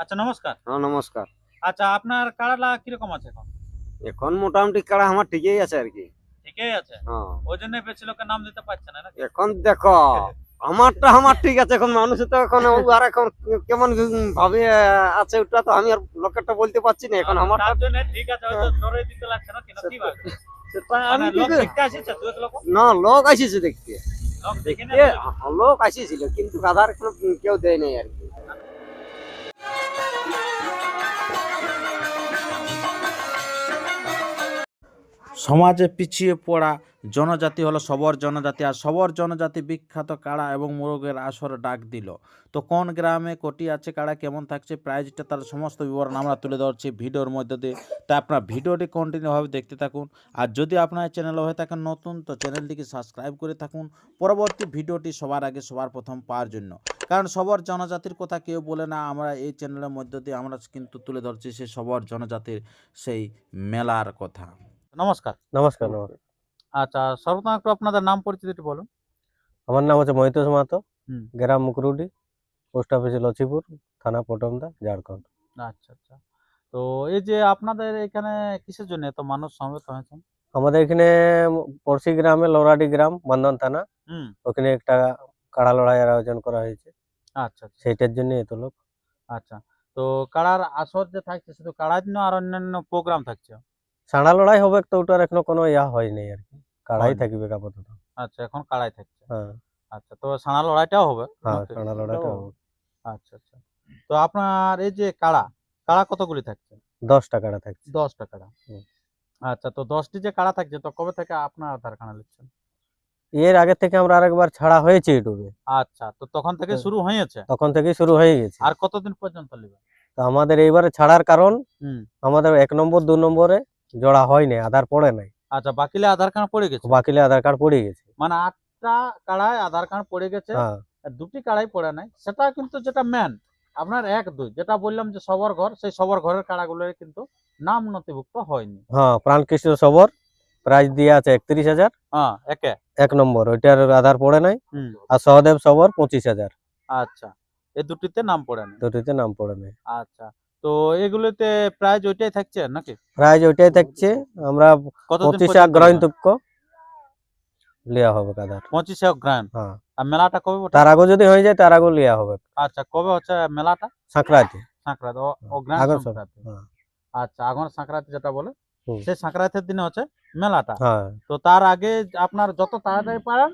আচ্ছা নমস্কার। হ্যাঁ নমস্কার। আচ্ছা আপনার কাড়াটা কীরকম আছে এখন? এখন মোটামুটি কাড়া আমার ঠিকই আছে আর কি। ঠিকই আছে? হ্যাঁ। ওই জন্য বেশি লোকের নাম দিতে পারছে না এখন দেখো আমারটা আমার ঠিক আছে এখন মানুষ তো এখন আর এখন কেমন ভাবে আছে ওটা তো আমি আর লোকেরটা বলতে পারছি না এখন আমার তার ঠিক আছে হয়তো ধরে দিতে লাগছে না মানে কি লোক দেখতে আসছে দু লোক? না লোক আসিছে দেখতে। লোক লোক আসিছিল কিন্তু আধার কোনো কেউ দেয় নাই আর কি। সমাজে পিছিয়ে পড়া জনজাতি হলো সবর জনজাতি, আর সবর জনজাতি বিখ্যাত কাড়া এবং মোরগের আসর ডাক দিল। তো কোন গ্রামে কোটি আছে কাড়া কেমন থাকছে, প্রাইজটা তার সমস্ত বিবরণ আমরা তুলে ধরছি ভিডিওর মধ্যে দিয়ে। তাই আপনার ভিডিওটি কন্টিনিউভাবে দেখতে থাকুন, আর যদি আপনার চ্যানেল হয়ে থাকেন নতুন, তো চ্যানেলটিকে সাবস্ক্রাইব করে থাকুন। পরবর্তী ভিডিওটি সবার আগে সবার প্রথম পাওয়ার জন্য। কারণ সবর জনজাতির কথা কেউ বলে না, আমরা এই চ্যানেলের মধ্য দিয়ে আমরা কিন্তু তুলে ধরছি সেই সবর জনজাতির সেই মেলার কথা। নমস্কার। নমস্কার নমস্কার। আচ্ছা সর্বপ্রথম একটু আপনাদের নাম পরিচিতি একটু বলুন। আমার নাম হচ্ছে মহিতোষ মাহাতো। গ্রাম মুকরুডি পোস্ট অফিস লক্ষ্মীপুর থানা পটমদা ঝাড়খণ্ড। আচ্ছা আচ্ছা। তো এই যে আপনাদের এখানে কিসের জন্য এত মানুষ সমবেত হয়েছেন? আমাদের এখানে পড়শি গ্রামে লোরাডি গ্রাম বন্ধন থানা। ওখানে একটা কাড়া লড়াইয়ের আয়োজন করা হয়েছে। আচ্ছা আচ্ছা। সেইটার জন্য এত লোক। আচ্ছা। তো কাড়ার আসর যে থাকছে শুধু কাড়ার জন্য আর অন্যান্য প্রোগ্রাম থাকছে? সাঁড়া লড়াই হবে তো ওটার এখনও কোনো ইয়া হয়নি আর কি। কাড়াই। থাকবে আপাতত। আচ্ছা এখন কাড়াই থাকছে। হ্যাঁ। আচ্ছা তো সানা লড়াইটাও হবে? হ্যাঁ নাকি? লড়াইটাও হবে। আচ্ছা আচ্ছা। তো আপনার এই যে কাড়া কাড়া কতগুলি থাকছে? দশটা কাড়া থাকছে। দশটা কাড়া। আচ্ছা তো দশটি যে কাড়া থাকছে তো কবে থেকে আপনার আধার কার্ড নিচ্ছেন? এর আগে থেকে আমরা আরেকবার ছাড়া হয়েছে ইউটিউবে। আচ্ছা তো তখন থেকে। শুরু হয়েছে? তখন থেকেই শুরু হয়ে গেছে। আর কতদিন পর্যন্ত নেবে তো আমাদের এইবারে ছাড়ার কারণ আমাদের এক নম্বর দু নম্বরে জোড়া হয়নি আধার পড়ে নাই। আচ্ছা বাকিলে আধার কার্ড পড়ে গেছে? বাকিলে আধার কার্ড পড়ে গেছে। মানে আটটা কাড়ায় আধার কার্ড পড়ে গেছে হ্যাঁ। আর দুটি কাড়াই পড়ে নাই। সেটা কিন্তু যেটা মেন আপনার এক দুই। যেটা বললাম যে সবর ঘর সেই সবর ঘরের কাড়াগুলো কিন্তু নাম নথিভুক্ত হয়নি। হ্যাঁ প্রাণকৃষ্ণ সবর প্রাইজ দিয়ে আছে একত্রিশ হাজার। হ্যাঁ একে? এক নম্বর ওইটার আধার পড়ে নাই। আর সহদেব সবর পঁচিশ হাজার। আচ্ছা এই দুটিতে নাম পড়ে নাই? দুটিতে নাম পড়ে নাই। আচ্ছা তো এগুলোতে প্রাইজ ওইটাই থাকছে নাকি? প্রাইজ ওইটাই থাকছে। আমরা পঁচিশে অগ্রহণ? তুক্ক লিয়া হবে আধার পঁচিশে অগ্রায়ণ হ্যাঁ। আর মেলাটা কবে? তার আগে যদি হয়ে যায় তার আগে লিয়া হবে। আচ্ছা কবে হচ্ছে মেলাটা? সাঁকড়াতে সংক্রান্তি ও- সংক্রান্তি। হ্যাঁ। আচ্ছা আগুন সংক্রান্তি যেটা বলে সেই সংক্রান্তির দিনে হচ্ছে মেলাটা। হ্যাঁ। তো তার আগে আপনার যত তাড়াতাড়ি পারেন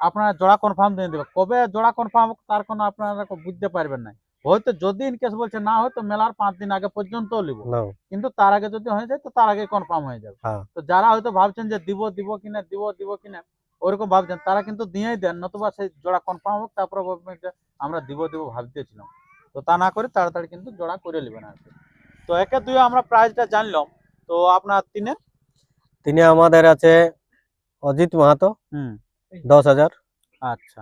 আপনার জোড়া কনফার্ম দিয়ে দেবে কবে জোড়া কনফার্ম তার কোনো আপনারা বুঝতে পারবেন না হয়তো যদি ইন কেস বলছে না হয়তো মেলার পাঁচ দিন আগে পর্যন্ত লিব। কিন্তু তার আগে যদি হয়ে যায় তো তার আগে কনফার্ম হয়ে যাবে। হ্যাঁ। তো যারা হয়তো ভাবছেন যে দিব দিব কিনা দিব দিব কিনা ওরকম ভাবছেন তারা কিন্তু দিয়েই দেন নতুবা সেই জোড়া কনফার্ম হোক তারপরে আমরা দিব দিব ভাবতেছিলাম। তো তা না করে তাড়াতাড়ি কিন্তু জোড়া করে নেবেন আর কি। তো একে দুই আমরা প্রাইসটা জানলাম। তো আপনার তিনে? তিনি আমাদের আছে অজিত মাহাতো হুম। দশ হাজার। আচ্ছা।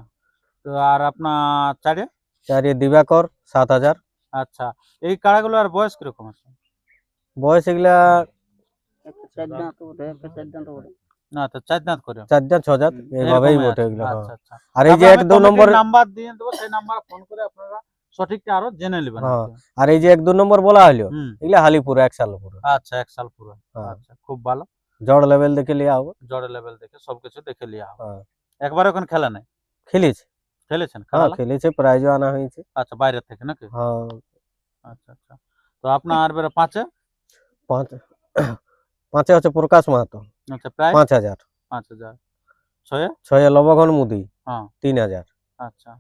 তো আর আপনার চারে? চারি দিবাকর সাত হাজার। আচ্ছা এই কাড়াগুলো আর বয়স কীরকম আছে? বয়স এগুলা না তো চার দাঁত করে। চার হাজার ছ হাজার এইভাবেই বটে এগুলো। আচ্ছা আচ্ছা। আর এই যে এক দু নম্বর নাম্বার দিয়ে দেবো সেই নাম্বার ফোন করে আপনারা সঠিকটা আরও জেনে নেবেন আর হ্যাঁ। আর এই যে এক দু নম্বর বলা হলো এগুলা হালিপুর এক সাল পুরো আচ্ছা এক সাল পুরো হ্যাঁ। আচ্ছা খুব ভালো। জড় লেভেল দেখে লিয়া হবে। জড়ে লেভেল দেখে সবকিছু দেখে লিয়া হবে। হ্যাঁ। একবার ওখানে খেলা নাই? খেলিছে। খেলেছেন হ্যাঁ খেলেছে প্রাইজও আনা হয়েছে। আচ্ছা বাইরে থেকে নাকি? হ্যাঁ। আচ্ছা আচ্ছা। তো আপনার বেরো পাঁচে? পাঁচ পাঁচে হচ্ছে প্রকাশ মাহাতো। আচ্ছা প্রায়? পাঁচ হাজার। পাঁচ হাজার। ছয়ে? ছয়ে লবঘন মুদি হ্যাঁ। তিন হাজার। আচ্ছা।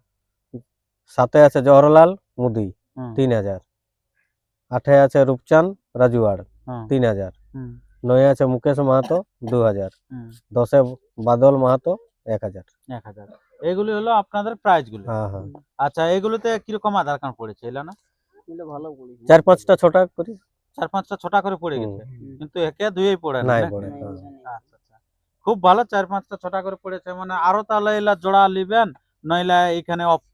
সাতে আছে জওহরলাল মুদি তিন হাজার। আটে আছে রূপচাঁদ রাজুয়ার তিন হাজার। নয়ে আছে মুকেশ মাহাতো দু হাজার। দশে বাদল মাহাতো এক হাজার। এক হাজার। এগুলি হলো আপনাদের প্রাইজগুলো। হ্যাঁ হ্যাঁ। আচ্ছা এগুলোতে কীরকম আধার কার্ড পড়েছে এলো না চার পাঁচটা ছোটা করি? চার পাঁচটা ছটা করে পড়ে গেছে। কিন্তু একে দুইই পড়ে না হ্যাঁ। আচ্ছা আচ্ছা। খুব ভালো চার পাঁচটা ছটা করে পড়েছে মানে আরও তাহলে এলা জোড়া নিবেন নইলে এখানে অফ-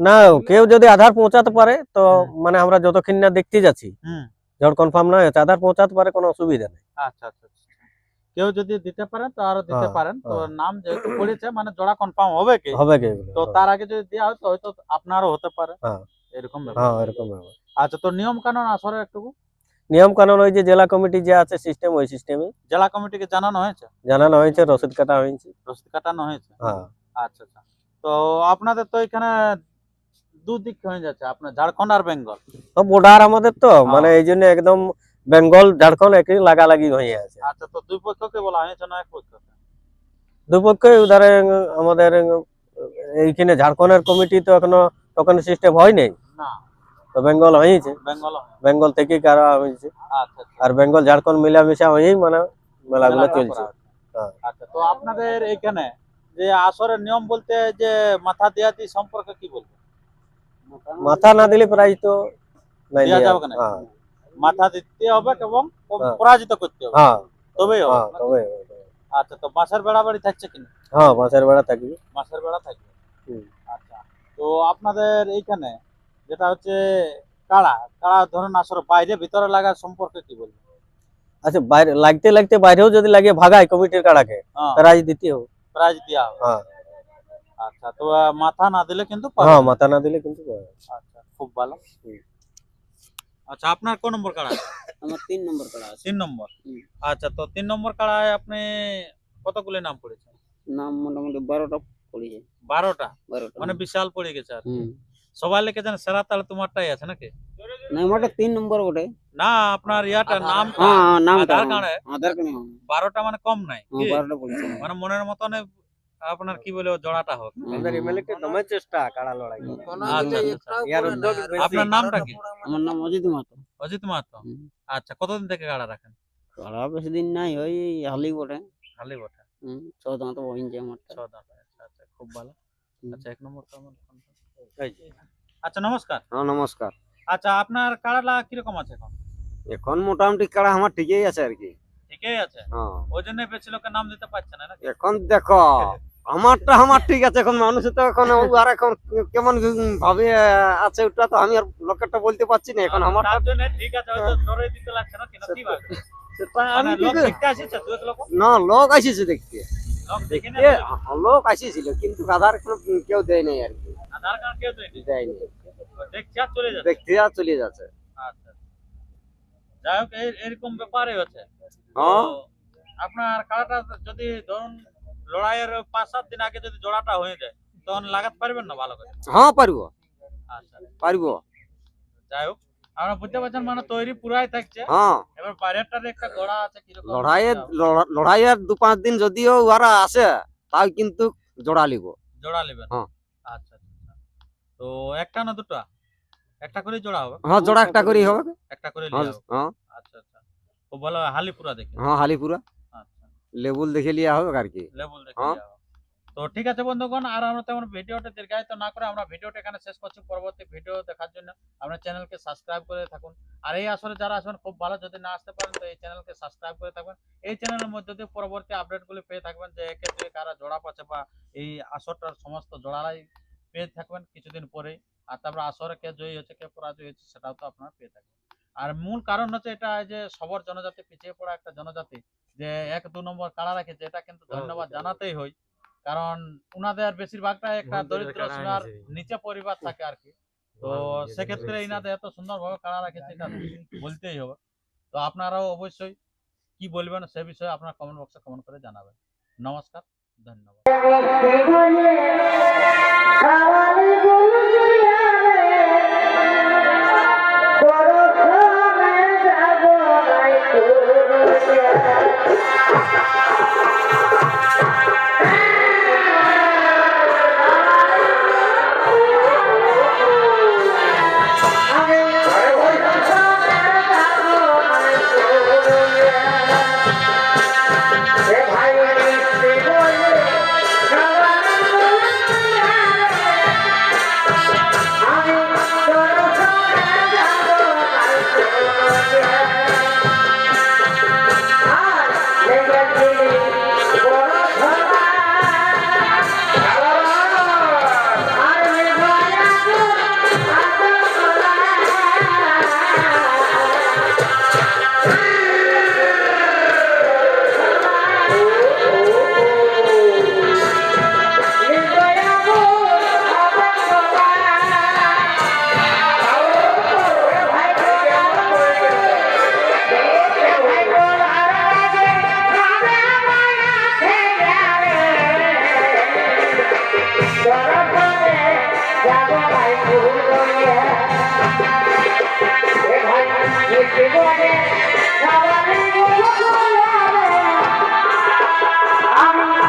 না কেউ যদি আধার পৌঁছাতে পারে তো মানে আমরা যতক্ষণ না দেখতে যাচ্ছি হুম। যখন কনফার্ম না হয়েছে আধার পৌঁছাতে পারে কোনো অসুবিধা নেই। আচ্ছা আচ্ছা আচ্ছা। কেউ যদি দিতে পারেন তো আরও দিতে হ্যাঁ, পারেন। তো হ্যাঁ। নাম যেহেতু পড়েছে মানে জোড়া কনফার্ম হবে কি? হবে কি? তো তার আগে যদি দেওয়া হয় তো হয়তো আপনারও হতে পারে। হ্যাঁ। এরকম হ্যাঁ এরকম। আচ্ছা তো নিয়ম কানুন আসলে একটু নিয়ম কানুন ওই যে জেলা কমিটি যে আছে সিস্টেম ওই সিস্টেমে জেলা কমিটিকে জানানো হয়েছে? জানানো হয়েছে রসিদ কাটা হয়েছে। রসিদ কাটানো হয়েছে? হ্যাঁ। আচ্ছা আচ্ছা। তো আপনাদের তো এখানে দুদিক হয়ে যাচ্ছে আপনার ঝাড়খন্ড আর বেঙ্গল। বর্ডার আমাদের তো মানে এই জন্য একদম বেঙ্গল ঝাড়খণ্ড একই লাগালাগি হয়ে আছে। আচ্ছা তো দুই পক্ষকে বলা হয়েছে না এক পক্ষকে। দুপক্ষই উধারে আমাদের এইখানে ঝাড়খণ্ডের কমিটি তো এখনও টোকেন সিস্টেম হয়নি না। তো বেঙ্গল হয়েছে। বেঙ্গল বেঙ্গল থেকে করা হয়েছে। আচ্ছা আচ্ছা। আর বেঙ্গল ঝাড়খণ্ড মিলামিশা হয়েই মানে মেলাগুলো চলছে। হ্যাঁ। আচ্ছা তো আপনাদের এখানে যে আসরের নিয়ম বলতে যে মাথা দেয়াতি সম্পর্কে কি বলব মাথা না দিলে প্রাইজ তো নাই দেয়া দেয়া। যাবে না? মাথা দিতে হবে এবং হ্যাঁ। পরাজিত করতে হবে। হ্যাঁ। তবেই হবে হ্যাঁ তবে আচ্ছা তো বাসার বেড়া বাড়ি থাকছে কিনা হ্যাঁ মাছের বেড়া থাকবে। মাসের বেড়া থাকবে? হুম। আচ্ছা তো আপনাদের এইখানে যেটা হচ্ছে কাড়া কাড়া ধরুন আসলে বাইরে ভিতরে লাগার সম্পর্কে কি বলব আচ্ছা বাইরে লাগতে লাগতে বাইরেও যদি লাগে ভাগায় কমিটির কাড়াকে প্রাইজ দিতে হবে। প্রাইজ দেওয়া হবে। আচ্ছা তো মাথা না দিলে কিন্তু হ্যাঁ মাথা না দিলে কিন্তু আচ্ছা খুব ভালো। আচ্ছা আপনার কোন নম্বর কাড়া আছে? আমার তিন নম্বর কাড়া আছে। তিন নম্বর। আচ্ছা তো তিন নম্বর কাড়ায় আপনি কতগুলি নাম পড়েছেন? নাম মোটামুটি বারোটা পড়েছে। বারোটা? মানে বিশাল পড়ে গেছে আর সবাই লিখেছেন সেরা তাহলে তোমারটাই আছে নাকি? না আমারটা তিন নম্বর ওঠে না আপনার ইয়াটা নাম হ্যাঁ নামটা। আধার কার্ডে আধার কার্ডে বারোটা মানে কম নাই হ্যাঁ কি? বারোটা পড়েছে। মানে মনের মতন আপনার কি বলে জোড়াটা হোক। আমাদের এমএলএ কে দমে চেষ্টা কাড়া লড়াই। আচ্ছা, আচ্ছা। ইয়ার উদ্যোগ আপনার নামটা কি? আমার নাম অজিত মাতো অজিত মাহাতো? আচ্ছা কতদিন থেকে গাড়া রাখেন? করা বেশি দিন নাই ওই হালি বটে খালি বটে হুম ছ দাঁত বহিনছে আমারটা ছ দাঁত আচ্ছা খুব ভালো। আচ্ছা এক নম্বর আমার আচ্ছা নমস্কার। হ্যাঁ নমস্কার। আচ্ছা আপনার কাড়াটা আছে এখন? এখন মোটামুটি কাড়া আমার ঠিকই আছে আর কি। ঠিকই আছে? হ্যাঁ। ওই জন্য বেশি লোকের নাম দিতে পারছে না এখন দেখো আমারটা আমার ঠিক আছে এখন মানুষ তো এখন আর এখন কেমন ভাবে আছে ওটা তো আমি আর লোকেরটা বলতে পারছি না এখন আমার ঠিক আছে দিতে লাগছে না আমি মানে না লোক আসিছে দেখতে। লোক আসিছিল কিন্তু আধার কেউ দেয় নাই আর কি। আধার কার্ড কেউ দেয়নি দেখতে আর চলে যাচ্ছে। আচ্ছা। যাই হোক এরকম ব্যাপারই হচ্ছে। হ্যাঁ। আপনার কাড়াটা যদি ধরুন লড়াইয়ের পাঁচ সাত দিন আগে যদি জোড়াটা হয়ে যায় তখন লাগাতে পারবেন না ভালো করে? হ্যাঁ পারব। আচ্ছা। পারব। যাই হোক আমরা বুঝতে পারছেন মানে তৈরি পুরাই থাকছে। হ্যাঁ। এবার বাইরেরটার একটা গোড়া আছে কীরকম? লড়াইয়ের লড়াইয়ের দু পাঁচ দিন যদিও ওরা আসে তাও কিন্তু জোড়া লিব জোড়া নেবেন? হ্যাঁ। আচ্ছা আচ্ছা আচ্ছা। তো একটা না দুটো? একটা করে জোড়া হবে? হ্যাঁ জোড়া একটা করেই হবে। একটা করে হ্যাঁ হবে হ্যাঁ, আচ্ছা আচ্ছা। খুব ভালো হালি পুরা দেখে। হ্যাঁ হালিপুরা লেবুল দেখে লিয়া হবে আর কি। লেবুল দেখে হ্যাঁ। লিয়ে। তো ঠিক আছে বন্ধুগণ আর আমরা তেমন ভিডিওটা দীর্ঘায়িত না করে আমরা ভিডিওটা এখানে শেষ করছি। পরবর্তী ভিডিও দেখার জন্য আপনার চ্যানেলকে সাবস্ক্রাইব করে থাকুন। আর এই আসলে যারা আসবেন খুব ভালো যদি না আসতে পারেন তো এই চ্যানেলকে সাবস্ক্রাইব করে থাকবেন এই চ্যানেলের মধ্যে দিয়ে পরবর্তী আপডেটগুলি পেয়ে থাকবেন যে একে দুই কারা জোড়া পাচ্ছে বা এই আসরটার সমস্ত জোড়ালাই পেয়ে থাকবেন কিছুদিন পরেই। আর তারপরে আসরে কে জয়ী হচ্ছে কে পরাজয় হচ্ছে সেটাও তো আপনারা পেয়ে থাকবেন। আর মূল কারণ হচ্ছে এটা যে সবর জনজাতি পিছিয়ে পড়া একটা জনজাতি যে এক দু নম্বর কাড়া রাখেছে এটা কিন্তু ধন্যবাদ জানাতেই হয়। কারণ উনাদের বেশিরভাগটা একটা দরিদ্র সীমার নিচে পরিবার থাকে আর কি। তো সেক্ষেত্রে ইনাদের এত সুন্দরভাবে কাড়া রাখেছে এটা বলতেই হবে। তো আপনারাও অবশ্যই কি বলবেন সে বিষয়ে আপনার কমেন্ট বক্সে কমেন্ট করে জানাবেন। নমস্কার ধন্যবাদ।